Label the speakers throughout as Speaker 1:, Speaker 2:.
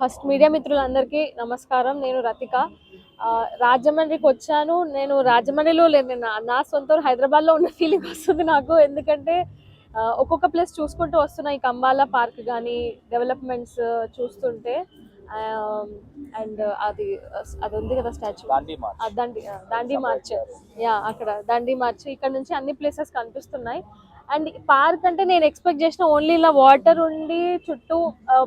Speaker 1: First media మిత్రులందరికీ నమస్కారం. నేను రతిక. రాజమండ్రికి వచ్చాను. నేను రాజమండ్రిలో లేదు నా నా సొంత హైదరాబాద్లో ఉన్న ఫీలింగ్ వస్తుంది నాకు. ఎందుకంటే ఒక్కొక్క ప్లేస్ చూసుకుంటూ వస్తున్న ఈ కంబాలా పార్క్ కానీ డెవలప్మెంట్స్ చూస్తుంటే అండ్ అది అది ఉంది కదా statue Dandi Dandi march. Yeah అక్కడ దండి మార్చ్. ఇక్కడ నుంచి అన్ని ప్లేసెస్ కనిపిస్తున్నాయి. అండ్ పార్క్ అంటే నేను ఎక్స్పెక్ట్ చేసిన ఓన్లీ ఇలా వాటర్ ఉండి చుట్టూ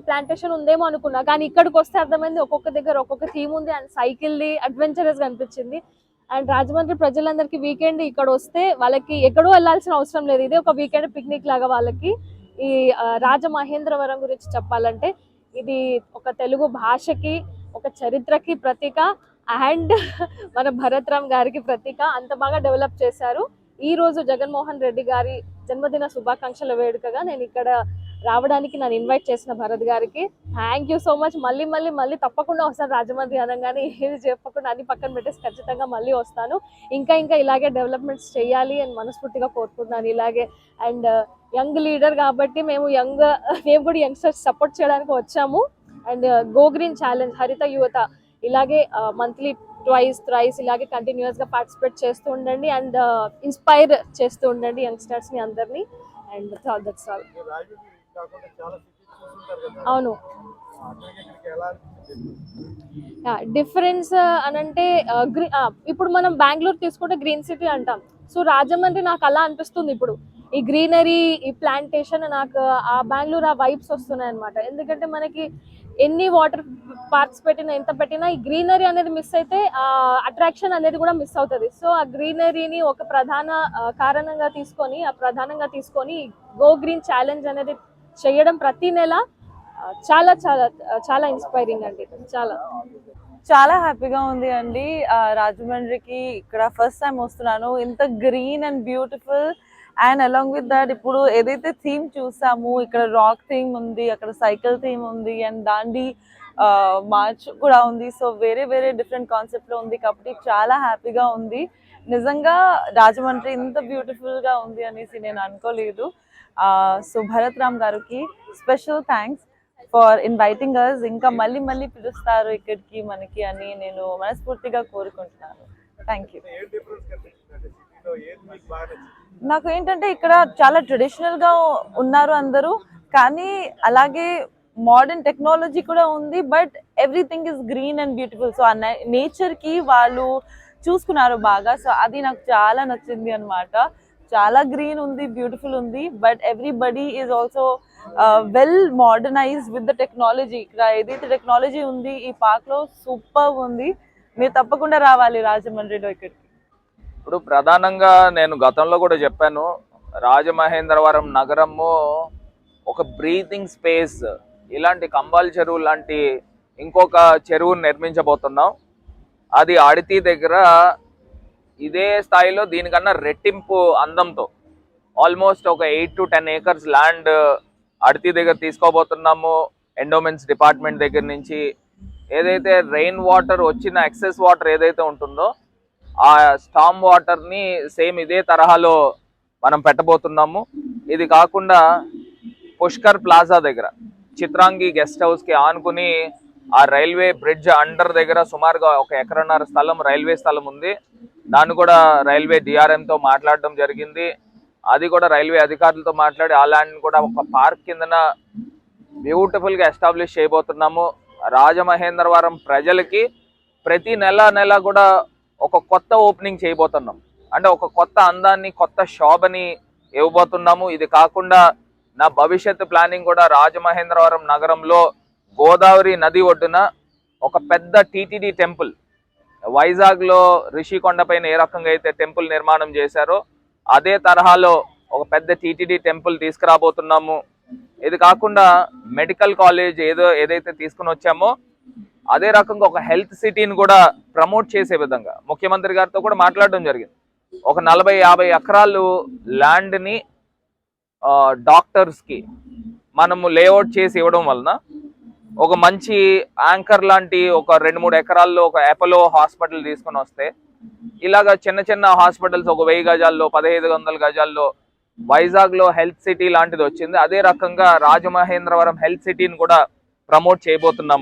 Speaker 1: ప్లాంటేషన్ ఉందేమో అనుకున్నా. కానీ ఇక్కడికి వస్తే అర్థమైంది ఒక్కొక్క దగ్గర ఒక్కొక్క థీమ్ ఉంది అండ్ సైకిల్ది అడ్వెంచరస్ అనిపించింది అండ్ రాజమండ్రి ప్రజలందరికీ వీకెండ్ ఇక్కడ వస్తే వాళ్ళకి ఎక్కడో వెళ్ళాల్సిన అవసరం లేదు. ఇదే ఒక వీకెండ్ పిక్నిక్ లాగా వాళ్ళకి. ఈ రాజమహేంద్రవరం గురించి చెప్పాలంటే ఇది ఒక తెలుగు భాషకి ఒక చరిత్రకి ప్రతీక. అండ్ మన భరత్రామ్ గారికి ప్రతీక. అంత బాగా డెవలప్ చేశారు. ఈ రోజు జగన్మోహన్ రెడ్డి గారి జన్మదిన శుభాకాంక్షల వేడుకగా నేను ఇక్కడ రావడానికి నన్ను ఇన్వైట్ చేసిన భరత్ గారికి. థ్యాంక్ యూ సో మచ్ మళ్ళీ మళ్ళీ మళ్ళీ తప్పకుండా వస్తాను రాజమండ్రి అనగానే. ఏది చెప్పకుండా అన్ని పక్కన పెట్టేసి ఖచ్చితంగా మళ్ళీ వస్తాను. ఇంకా ఇంకా ఇలాగే డెవలప్మెంట్స్ చేయాలి అని మనస్ఫూర్తిగా కోరుకుంటున్నాను. ఇలాగే అండ్ యంగ్ లీడర్ కాబట్టి మేము యంగ్ మేము కూడా యంగ్స్టర్స్ సపోర్ట్ చేయడానికి వచ్చాము. అండ్ గో గ్రీన్ ఛాలెంజ్ హరిత యువత ఇలాగే మంత్లీ ట్వైస్ థ్రైస్ ఇలాగే కంటిన్యూస్గా పార్టిసిపేట్ చేస్తూ ఉండండి. అండ్ ఇన్స్పైర్ చేస్తూ ఉండండి యంగ్స్టర్స్ని అందరినీ. అండ్ దట్స్ ఆల్ అవును. డిఫరెన్స్ అనంటే గ్రీ ఇప్పుడు మనం బెంగళూరు తీసుకుంటే గ్రీన్ సిటీ అంటాం. సో రాజమండ్రి నాకు అలా అనిపిస్తుంది ఇప్పుడు. ఈ గ్రీనరీ ఈ ప్లాంటేషన్ నాకు ఆ బెంగళూరు ఆ వైబ్స్ వస్తున్నాయి అనమాట ఎందుకంటే మనకి ఎన్ని వాటర్ పార్క్స్ పెట్టినా ఎంత పెట్టినా ఈ గ్రీనరీ అనేది మిస్ అయితే అట్రాక్షన్ అనేది కూడా మిస్ అవుతుంది. సో ఆ గ్రీనరీని ఒక ప్రధాన కారణంగా తీసుకొని ఆ ప్రధానంగా తీసుకొని గో గ్రీన్ ఛాలెంజ్ అనేది చేయడం ప్రతి నెల చాలా చాలా చాలా ఇన్స్పైరింగ్ అండి. చాలా.
Speaker 2: చాలా హ్యాపీగా ఉంది అండి. రాజమండ్రికి ఇక్కడ ఫస్ట్ టైం వస్తున్నాను. ఇంత green and beautiful and along with that ఇప్పుడు ఏదైతే థీమ్ చూసాము ఇక్కడ రాక్ థీమ్ ఉంది అక్కడ సైకిల్ థీమ్ ఉంది అండ్ దాండి మార్చ్ కూడా ఉంది. సో వేరే వేరే డిఫరెంట్ కాన్సెప్ట్లో ఉంది కాబట్టి చాలా హ్యాపీగా ఉంది. నిజంగా రాజమండ్రి ఇంత బ్యూటిఫుల్గా ఉంది అనేసి నేను అనుకోలేదు. సో భరత్ రామ్ గారికి special thanks for inviting us ఇంకా మళ్ళీ మళ్ళీ పిలుస్తారు ఇక్కడికి మనకి అని నేను మనస్ఫూర్తిగా కోరుకుంటున్నాను. థ్యాంక్ యూ నాకు ఏంటంటే ఇక్కడ చాలా ట్రెడిషనల్గా ఉన్నారు అందరూ కానీ అలాగే మోడర్న్ టెక్నాలజీ కూడా ఉంది but everything is green and beautiful so ఆ నేచర్కి వాళ్ళు చూసుకున్నారు బాగా. సో అది నాకు చాలా నచ్చింది అన్నమాట. చాలా గ్రీన్ ఉంది బ్యూటిఫుల్ ఉంది but everybody is also well modernise with the technology ఇక్కడ ఏదైతే టెక్నాలజీ ఉంది ఈ పార్క్లో సూపర్ ఉంది. మీరు తప్పకుండా రావాలి రాజమండ్రిలో ఇక్కడికి
Speaker 3: ఇప్పుడు ప్రధానంగా నేను గతంలో కూడా చెప్పాను రాజమహేంద్రవరం నగరము ఒక బ్రీతింగ్ స్పేస్. ఇలాంటి కంబాల్ చెరువు లాంటి ఇంకొక చెరువును నిర్మించబోతున్నాం. అది ఆడితి దగ్గర ఇదే స్థాయిలో దీనికన్నా రెట్టింపు అందంతో ఆల్మోస్ట్ ఒక eight to ten acres land అడితి దగ్గర తీసుకోబోతున్నాము. ఎండోమెంట్స్ డిపార్ట్మెంట్ దగ్గర నుంచి ఏదైతే రెయిన్ వాటర్ వచ్చిన ఎక్సెస్ వాటర్ ఏదైతే ఉంటుందో ఆ స్టామ్ వాటర్ని సేమ్ ఇదే తరహాలో మనం పెట్టబోతున్నాము. ఇది కాకుండా పుష్కర్ ప్లాజా దగ్గర చిత్రాంగి గెస్ట్ హౌస్కి ఆనుకుని ఆ రైల్వే బ్రిడ్జ్ అండర్ దగ్గర సుమారుగా ఒక ఎకరన్నర స్థలం రైల్వే స్థలం ఉంది. దాన్ని కూడా రైల్వే డిఆర్ఎంతో మాట్లాడడం జరిగింది. అది కూడా రైల్వే అధికారులతో మాట్లాడి ఆ ల్యాండ్ కూడా ఒక పార్క్ కిందన బ్యూటిఫుల్గా ఎస్టాబ్లిష్ చేయబోతున్నాము. రాజమహేంద్రవరం ప్రజలకి ప్రతి నెల నెల కూడా ఒక కొత్త ఓపెనింగ్ చేయబోతున్నాం. అంటే ఒక కొత్త అందాన్ని కొత్త శోభని ఇవ్వబోతున్నాము. ఇది కాకుండా నా భవిష్యత్తు ప్లానింగ్ కూడా రాజమహేంద్రవరం నగరంలో గోదావరి నది ఒడ్డున ఒక పెద్ద టీటీడీ టెంపుల్ వైజాగ్లో రిషికొండపైన రిషికొండ పైన ఏ రకంగా అయితే టెంపుల్ నిర్మాణం చేశారో అదే తరహాలో ఒక పెద్ద టీటీడీ టెంపుల్ తీసుకురాబోతున్నాము. ఇది కాకుండా మెడికల్ కాలేజ్ ఏదో ఏదైతే తీసుకుని వచ్చామో అదే రకంగా ఒక హెల్త్ సిటీని కూడా ప్రమోట్ చేసే విధంగా ముఖ్యమంత్రి గారితో కూడా మాట్లాడడం జరిగింది. ఒక నలభై యాభై ఎకరాలు ల్యాండ్ని డాక్టర్స్కి మనము లేఅవుట్ చేసి ఇవ్వడం వలన ఒక మంచి యాంకర్ లాంటి ఒక రెండు మూడు ఎకరాల్లో ఒక అపోలో హాస్పిటల్ తీసుకొని వస్తే ఇలాగ చిన్న చిన్న హాస్పిటల్స్ ఒక వెయ్యి గజాల్లో పదహైదు వందల గజాల్లో వైజాగ్లో హెల్త్ సిటీ లాంటిది వచ్చింది. అదే రకంగా రాజమహేంద్రవరం హెల్త్ సిటీని కూడా ప్రమోట్ చేయబోతున్నాం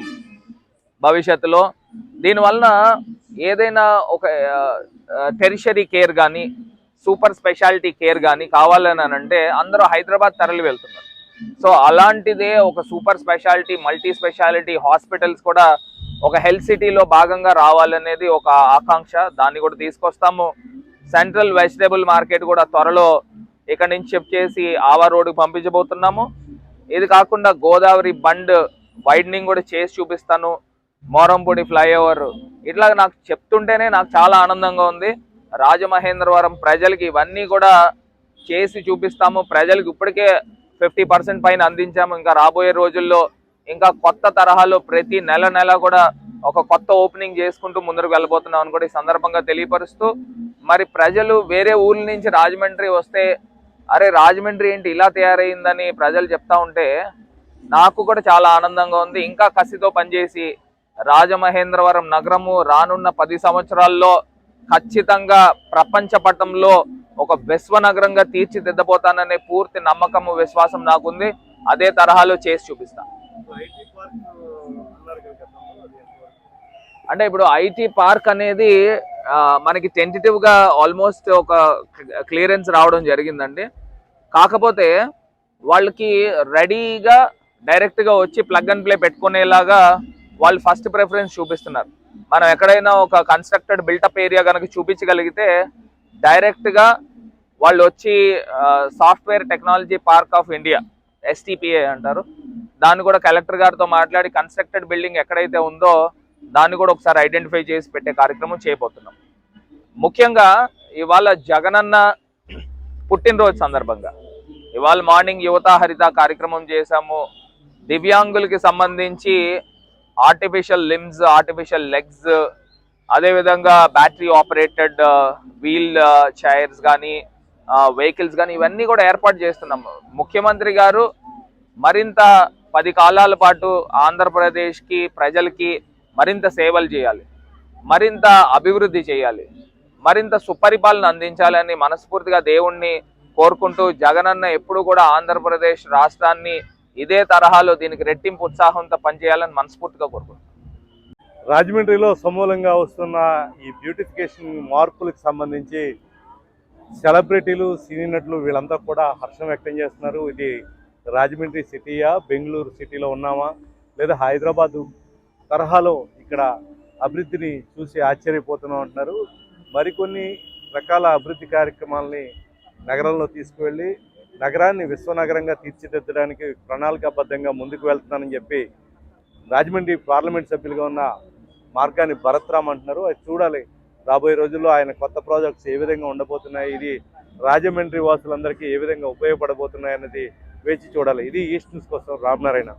Speaker 3: భవిష్యత్తులో. దీనివలన ఏదైనా ఒక టెరిషరీ కేర్ కానీ సూపర్ స్పెషాలిటీ కేర్ కానీ కావాలని అంటే అందరూ హైదరాబాద్ తరలి వెళ్తున్నారు. సో అలాంటిదే ఒక super speciality multi speciality hospitals కూడా ఒక హెల్త్ సిటీలో భాగంగా రావాలనేది ఒక ఆకాంక్ష. దాన్ని కూడా తీసుకొస్తాము. సెంట్రల్ వెజిటేబుల్ మార్కెట్ కూడా త్వరలో ఇక్కడ నుంచి షిఫ్ట్ చేసి ఆవా రోడ్డుకి పంపించబోతున్నాము. ఇది కాకుండా గోదావరి బండ్ వైడనింగ్ కూడా చేసి చూపిస్తాను. మోరంపూడి ఫ్లైఓవర్. ఇట్లా నాకు చెప్తుంటేనే నాకు చాలా ఆనందంగా ఉంది. రాజమహేంద్రవరం ప్రజలకి ఇవన్నీ కూడా చేసి చూపిస్తాము. ప్రజలకు ఇప్పటికే ఫిఫ్టీ పర్సెంట్ పైన అందించాము. ఇంకా రాబోయే రోజుల్లో ఇంకా కొత్త తరహాలో ప్రతి నెల నెల కూడా ఒక కొత్త ఓపెనింగ్ చేసుకుంటూ ముందుకు వెళ్ళబోతున్నాం అని కూడా ఈ సందర్భంగా తెలియపరుస్తూ మరి ప్రజలు వేరే ఊర్ల నుంచి రాజమండ్రి వస్తే అరే రాజమండ్రి ఏంటి ఇలా తయారైందని ప్రజలు చెప్తా ఉంటే నాకు కూడా చాలా ఆనందంగా ఉంది. ఇంకా కసితో పనిచేసి రాజమహేంద్రవరం నగరము రానున్న పది సంవత్సరాల్లో ఖచ్చితంగా ప్రపంచ పటంలో ఒక విశ్వ నగరంగా తీర్చిదిద్దబోతాననే పూర్తి నమ్మకము విశ్వాసం నాకుంది. అదే తరహాలో చేసి చూపిస్తా? అంటే ఇప్పుడు ఐటీ పార్క్ అనేది మనకి టెంటేటివ్గా ఆల్మోస్ట్ ఒక క్లియరెన్స్ రావడం జరిగిందండి. కాకపోతే వాళ్ళకి రెడీగా డైరెక్ట్గా వచ్చి ప్లగ్ అండ్ ప్లే పెట్టుకునేలాగా వాళ్ళు ఫస్ట్ ప్రిఫరెన్స్ చూపిస్తున్నారు. మనం ఎక్కడైనా ఒక కన్స్ట్రక్టెడ్ బిల్టప్ ఏరియా కనుక చూపించగలిగితే డైరెక్ట్గా వాళ్ళు వచ్చి software technology park of India STPA అంటారు. దాన్ని కూడా కలెక్టర్ గారితో మాట్లాడి కన్స్ట్రక్టెడ్ బిల్డింగ్ ఎక్కడైతే ఉందో దాన్ని కూడా ఒకసారి ఐడెంటిఫై చేసి పెట్టే కార్యక్రమం చేయబోతున్నాం. ముఖ్యంగా ఇవాళ జగనన్న పుట్టినరోజు సందర్భంగా. ఇవాళ మార్నింగ్ యువత హరిత కార్యక్రమం చేశాము. దివ్యాంగులకి సంబంధించి ఆర్టిఫిషియల్ లిమ్స్ ఆర్టిఫిషియల్ లెగ్స్ అదేవిధంగా బ్యాటరీ ఆపరేటెడ్ వీల్ చైర్స్ కానీ వెహికల్స్ కానీ ఇవన్నీ కూడా ఏర్పాటు చేస్తున్నాము ముఖ్యమంత్రి గారు మరింత పది కాలాల పాటు ఆంధ్రప్రదేశ్కి ప్రజలకి మరింత సేవలు చేయాలి. మరింత అభివృద్ధి చేయాలి. మరింత సుపరిపాలన అందించాలని మనస్ఫూర్తిగా దేవుణ్ణి కోరుకుంటూ జగనన్న ఎప్పుడు కూడా ఆంధ్రప్రదేశ్ రాష్ట్రాన్ని ఇదే తరహాలో దీనికి రెట్టింపు ఉత్సాహంతో పనిచేయాలని మనస్ఫూర్తిగా కోరుకుంటున్నాను
Speaker 4: రాజమండ్రిలో సమూలంగా వస్తున్న ఈ బ్యూటిఫికేషన్ మార్పులకు సంబంధించి సెలబ్రిటీలు సినీ నటులు వీళ్ళంతా కూడా హర్షం వ్యక్తం చేస్తున్నారు. ఇది రాజమండ్రి సిటీయా బెంగళూరు సిటీలో ఉన్నామా లేదా హైదరాబాదు తరహాలో ఇక్కడ అభివృద్ధిని చూసి ఆశ్చర్యపోతున్నాం అంటున్నారు. మరికొన్ని రకాల అభివృద్ధి కార్యక్రమాలని నగరంలో తీసుకువెళ్ళి నగరాన్ని విశ్వనగరంగా తీర్చిదిద్దడానికి ప్రణాళికాబద్ధంగా ముందుకు వెళ్తున్నానని చెప్పి రాజమండ్రి పార్లమెంట్ సభ్యులుగా ఉన్న మార్గాన్ని భరత్రామ్ అంటున్నారు. అది చూడాలి. రాబోయే రోజుల్లో ఆయన కొత్త ప్రాజెక్ట్స్ ఏ విధంగా ఉండబోతున్నాయి ఇది రాజమండ్రి వాసులందరికీ ఏ విధంగా ఉపయోగపడబోతున్నాయి అన్నది వేచి చూడాలి. ఇది ఈస్ట్ న్యూస్ కోసం రామనారాయణ